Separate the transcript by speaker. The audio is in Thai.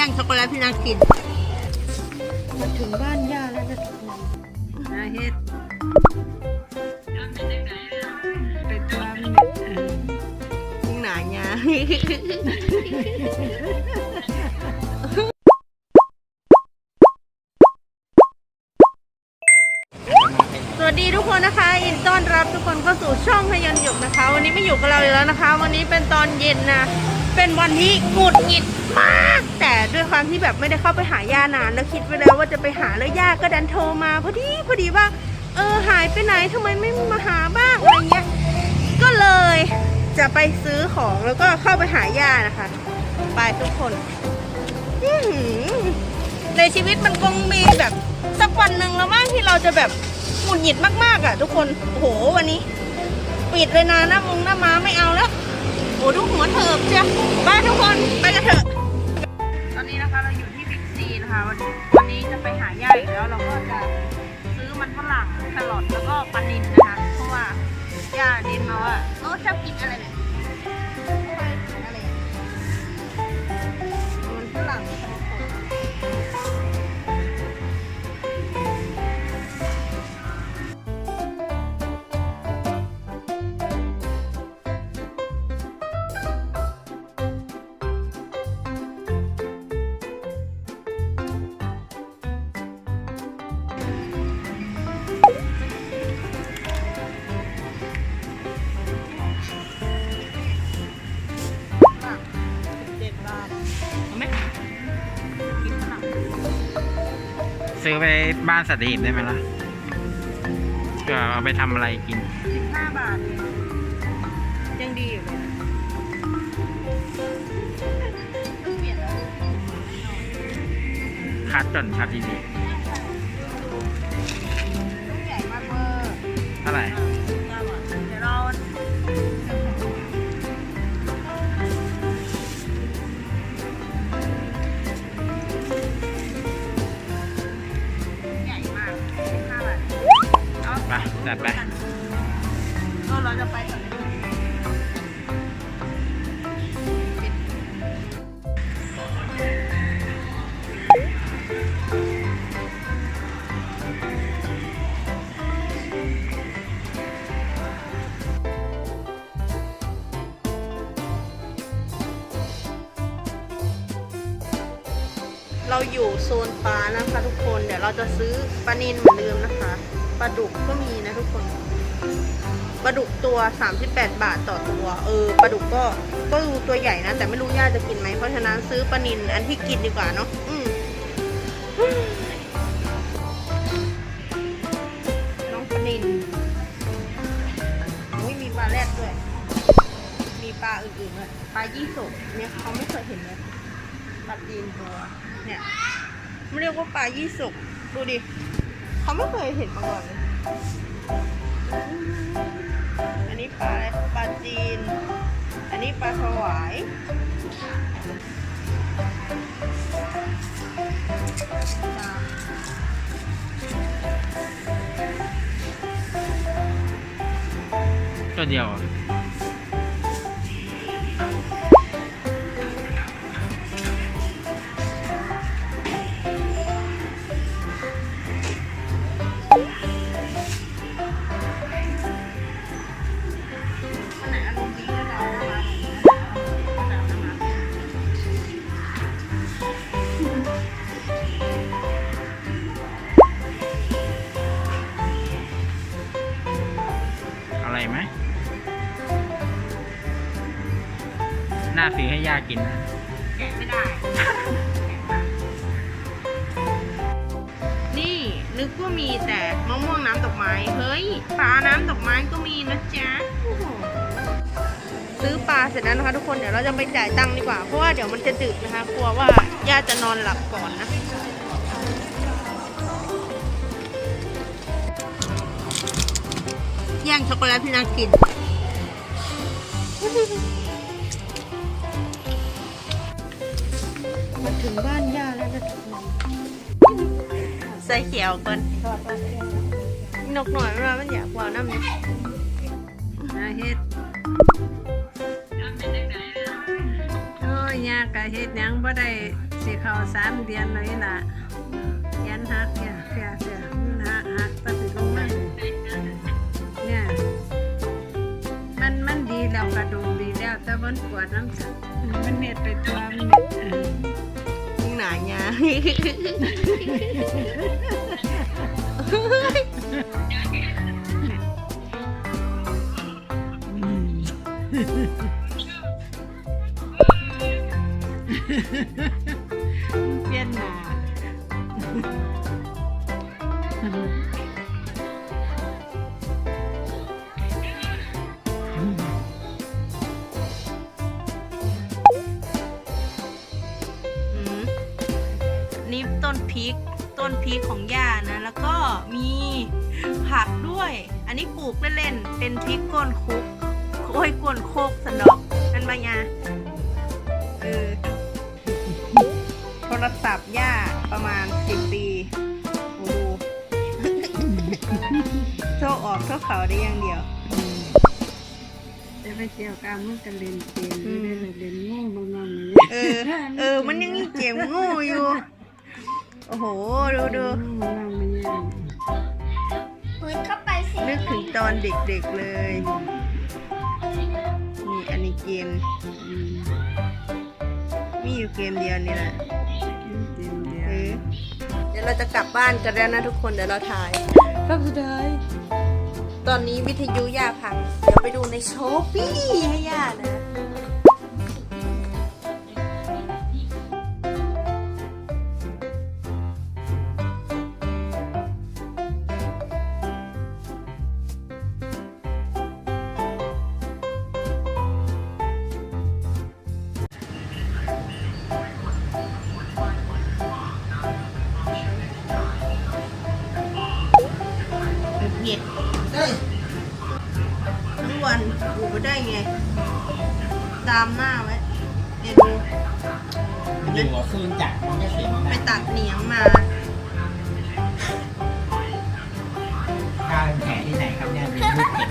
Speaker 1: ย่งช็อกโกแลตพี่นักกิน
Speaker 2: มาถึงบ้านย่าแล้วนะทุกคนา
Speaker 1: เฮ็ด
Speaker 2: ไปตานี่ยเออ
Speaker 1: ยิ่งหนาหยาสวัสดีทุกคนนะคะยินต้อนรับทุกคนเข้าสู่ช่องพยันหยกนะคะ วันนี้ไม่อยู่กับเราอีกแล้วนะคะ วันนี้เป็นตอนเย็นนะ เป็นวันที่หงุดหงิดมาก ที่แบบไม่ได้เข้าไปหาย่านานแล้วคิดไว้แล้วว่าจะไปหาแล้วย่าก็ดันโทรมาพอดีพอดีว่า เออหายไปไหนทำไมไม่มาหาบ้างอะไรเงี้ยก็เลยจะไปซื้อของแล้วก็เข้าไปหาย่านะคะ ไปทุกคนในชีวิตมันคงมีแบบสักวันหนึ่งแล้วมั้งที่เราจะแบบหงุดหงิดมากๆอะ ทุกคนโอ้โหวันนี้ ปิดเลยนะหน้ามงหน้าม้าไม่เอาแล้วโอ้ดูหัวเถิบเชียวไปทุกคนไปกันเถอะ อยู่ที่บิ๊กซีนะคะวันวันนี้จะไปหาย่าอีกแล้วเราก็จะซื้อมันฝรั่งแครอทแล้วก็ปลานิลนะคะเพราะว่าย่าเน้นมาว่าโอ้ชอบกินอะไรเนี่ย
Speaker 3: ซื้อไปบ้านสัตว์หีบได้ไหมล่ะเพื่อเอาไปทำอะไรกิน
Speaker 1: สิบห้าบาทเองยังดีอยู่เลยนะต้องเปลี่ยนแล้ว
Speaker 3: คัดก่อนคัดดี
Speaker 1: ลู
Speaker 3: จัดไป
Speaker 1: ก็เราจะไปก่อนเราอยู่โซนปลานะคะทุกคน เดี๋ยวเราจะซื้อปลานิลเหมือนเดิมนะคะ ปลาดุกก็มีนะทุกคนปลาดุกตัว 38 บาทต่อตัว เออปลาดุกก็ก็ดูตัวใหญ่นะ แต่ไม่รู้ย่าจะกินไหมเพราะฉะนั้นซื้อปลานินอันที่กินดีกว่าเนาะอืมน้องปลานินอุ้ยมีปลาแรดด้วย มีปลาอื่นๆด้วยปลายี่สกเนี่ยเขาไม่เคยเห็นเลยปลาจีนตัวเนี่ยไม่เรียกว่าปลายี่สกดูดิ เขาไม่เคยเห็นมาก่อนเลยอันนี้ปลาอะไรปลาจีน อันนี้ปลาสวาย
Speaker 3: ตัวเดียวอะ
Speaker 1: ไร
Speaker 3: ไหมน่าซื้อให้ย่ากินนะ
Speaker 1: แกะไม่ได้ นี่นึกว่ามีแต่มะม่วงน้ำดอกไม้ เฮ้ย ปลาน้ำดอกไม้ก็มีนะจ๊ะโอ้โหซื้อปลาเสร็จแล้วนะคะทุกคน เดี๋ยวเราจะไปจ่ายตังค์ดีกว่า เพราะว่าเดี๋ยวมันจะดึกนะคะ กลัวว่าย่าจะนอนหลับก่อนนะ แย่งช็อกโกแลตพี่นักกิน
Speaker 2: มาถึงบ้านย่าแล้วนะทุกคน
Speaker 1: ใส่เขียวก่อน
Speaker 2: ทอดปลาเค็ม
Speaker 1: นกหน่อยมันว่ามันอยากว่าน้ำนี่นาเฮ็ดโอ้ยยากะเฮ็ดหยังบ่ได้
Speaker 2: สิเข้าสามเดือนเลยล่ะแขนหักเนี่ยเสียเสีย ดีแล้วกระดูกดีแล้วแต่มันปวดน้ำสันมันเน็ดไปตัวมันเน็ดเออ
Speaker 1: ยิ่งหนาหยา
Speaker 2: เพ
Speaker 1: ริก ต้นพริกของย่านะ แล้วก็มีผักด้วย อันนี้ปลูกเล่นๆ เป็นพริกก้นคุก โอ้ยก้นโคกสนอกนั่นบางยาเออโทรศัพท์ย่าประมาณสิบปีโอ้โหโทรออกโทรเขาได้อย่างเดียว
Speaker 2: แต่ไปเที่ยวกลางมันก็เล่นเกมไม่ได้เล่นงูบางงง
Speaker 1: เออ เออ มันยังมีเกมงูอยู่ โอ้โห ดูดู
Speaker 2: งูเราไม่ยัง
Speaker 1: นึกถึงตอนเด็กๆเลย นี่อันนี้เกม
Speaker 2: อืม
Speaker 1: มีอยู่เกมเดียวนี่แหละ
Speaker 2: เกมเดีย
Speaker 1: เอ
Speaker 2: ว
Speaker 1: อเดี๋ยวเราจะกลับบ้านกันแล้วนะทุกคนเดี๋ยวเราถ่ายรอบสุดท้ายตอนนี้วิทยุย่าพัง เดี๋ยวไปดูในโชว์ปี้ให้ย่านะ ไม่ได้ไง ตามหน้าไว้เดี๋ยวดู
Speaker 3: อยู่กับคืนจักมันก็เสียง
Speaker 1: ไปตัดเหนียงมา
Speaker 3: ข้าวแผลที่ไหนครับเนี่ยมีลูกเข็ม